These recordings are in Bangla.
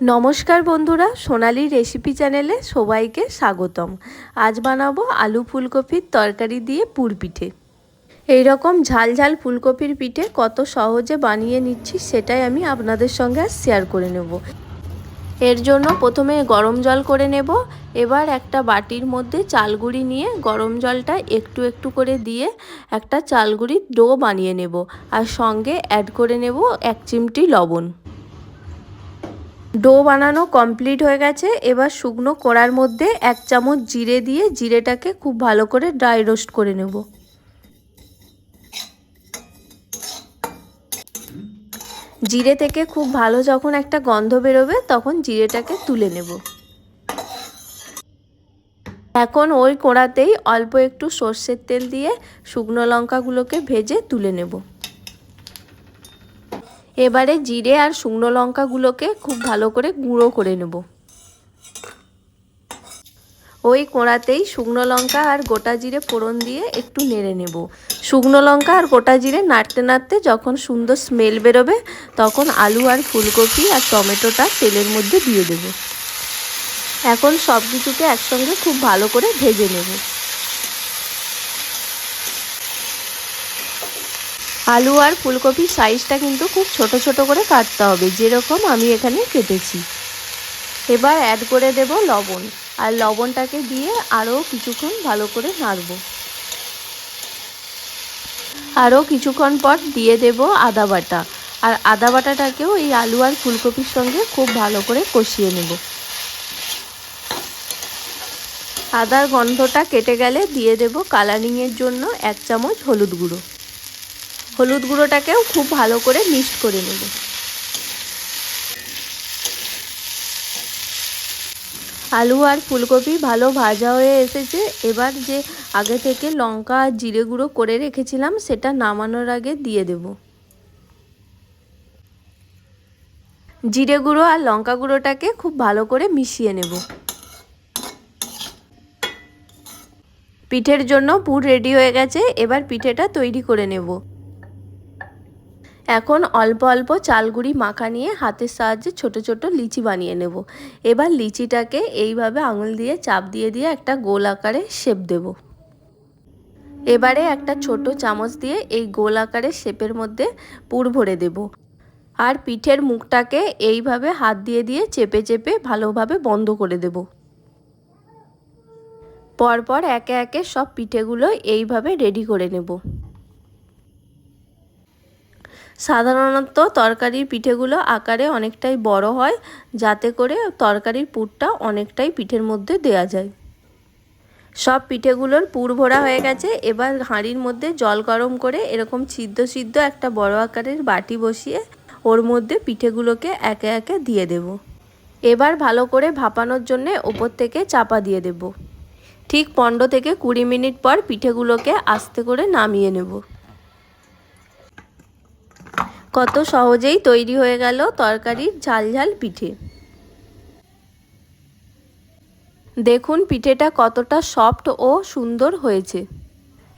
নমস্কার বন্ধুরা, সোনালি রেসিপি চ্যানেলে সবাইকে স্বাগতম। আজ বানাবো আলু ফুলকপির তরকারি দিয়ে পুর পিঠে। এই রকম ঝাল ঝাল ফুলকপির পিঠে কত সহজে বানিয়ে নিচ্ছি সেটাই আমি আপনাদের সঙ্গে শেয়ার করে নেব। এর জন্য প্রথমে গরম জল করে নেব। এবার একটা বাটির মধ্যে চালগুড়ি নিয়ে গরম জলটা একটু একটু করে দিয়ে একটা চালগুড়ির ডো বানিয়ে নেব। আর সঙ্গে অ্যাড করে নেব এক চিমটি লবণ। ডো বানানো কমপ্লিট হয়ে গেছে। এবার শুকনো কড়ার মধ্যে এক চামচ জিরে দিয়ে জিরেটাকে খুব ভালো করে ড্রাই রোস্ট করে নেব। জিরে থেকে খুব ভালো যখন একটা গন্ধ বেরোবে, তখন জিরেটাকে তুলে নেব। এখন ওই কোড়াতেই অল্প একটু সর্ষের তেল দিয়ে শুকনো লঙ্কাগুলোকে ভেজে তুলে নেব। এবারে জিরে আর শুকনো লঙ্কাগুলোকে খুব ভালো করে গুঁড়ো করে নেব। ওই কোড়াতেই শুকনো লঙ্কা আর গোটা জিরে ফোড়ন দিয়ে একটু নেড়ে নেব। শুকনো লঙ্কা আর গোটা জিরে নাড়তে নাড়তে যখন সুন্দর স্মেল বেরোবে, তখন আলু আর ফুলকপি আর টমেটোটা তেলের মধ্যে দিয়ে দেব। এখন সব কিছুকে একসঙ্গে খুব ভালো করে ভেজে নেব। আলু আর ফুলকপির সাইজটা কিন্তু খুব ছোট ছোট করে কাটতে হবে, যেরকম আমি এখানে কেটেছি। এবার অ্যাড করে দেব লবণ, আর লবণটাকে দিয়ে আরও কিছুক্ষণ ভালো করে নাড়ব। আরও কিছুক্ষণ পর দিয়ে দেব আদা বাটা, আর আদা বাটাটাকেও এই আলু আর ফুলকপির সঙ্গে খুব ভালো করে কষিয়ে নেব। আদার গন্ধটা কেটে গেলে দিয়ে দেব কালারিংয়ের জন্য এক চামচ হলুদ গুঁড়ো। হলুদ গুঁড়োটাকেও খুব ভালো করে মিক্সড করে নেব। আলু আর ফুলকপি ভালো ভাজা হয়ে এসেছে। এবার যে আগে থেকে লঙ্কা আর জিরে গুঁড়ো করে রেখেছিলাম, সেটা নামানোর আগে দিয়ে দেব। জিরে গুঁড়ো আর লঙ্কা গুঁড়োটাকে খুব ভালো করে মিশিয়ে নেব। পিঠের জন্য পুর রেডি হয়ে গেছে। এবার পিঠেটা তৈরি করে নেব। এখন অল্প অল্প চালগুড়ি মাখা নিয়ে হাতের সাহায্যে ছোট ছোট লিচি বানিয়ে নেব। এবার লিচিটাকে এইভাবে আঙুল দিয়ে চাপ দিয়ে দিয়ে একটা গোল আকারে শেপ দেব। এবারে একটা ছোট চামচ দিয়ে এই গোল আকারের শেপের মধ্যে পুর ভরে দেব। আর পিঠের মুখটাকে এইভাবে হাত দিয়ে দিয়ে চেপে চেপে ভালোভাবে বন্ধ করে দেব। পরপর একে একে সব পিঠেগুলো এইভাবে রেডি করে নেব। সাধারণত তরকারির পিঠেগুলো আকারে অনেকটাই বড় হয়, যাতে করে তরকারির পুরটা অনেকটাই পিঠের মধ্যে দেয়া যায়। সব পিঠেগুলোর পুর ভরা হয়ে গেছে, এবার হাঁড়ির মধ্যে জল গরম করে এরকম সিদ্ধ সিদ্ধ একটা বড় আকারের বাটি বসিয়ে ওর মধ্যে পিঠেগুলোকে একে একে দিয়ে দেব। এবার ভালো করে ভাপানোর জন্যে ওপর থেকে চাপা দিয়ে দেব। ঠিক পনেরো থেকে কুড়ি মিনিট পর পিঠেগুলোকে আস্তে করে নামিয়ে নেব। কত সহজেই তৈরি হয়ে গেল তরকারির ঝাল ঝাল পিঠে। দেখুন পিঠেটা কতটা সফট ও সুন্দর হয়েছে।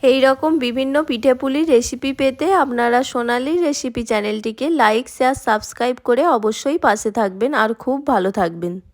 এই রকম বিভিন্ন পিঠে পিঠেপুলির রেসিপি পেতে আপনারা সোনালির রেসিপি চ্যানেলটিকে লাইক, শেয়ার, সাবস্ক্রাইব করে অবশ্যই পাশে থাকবেন। আর খুব ভালো থাকবেন।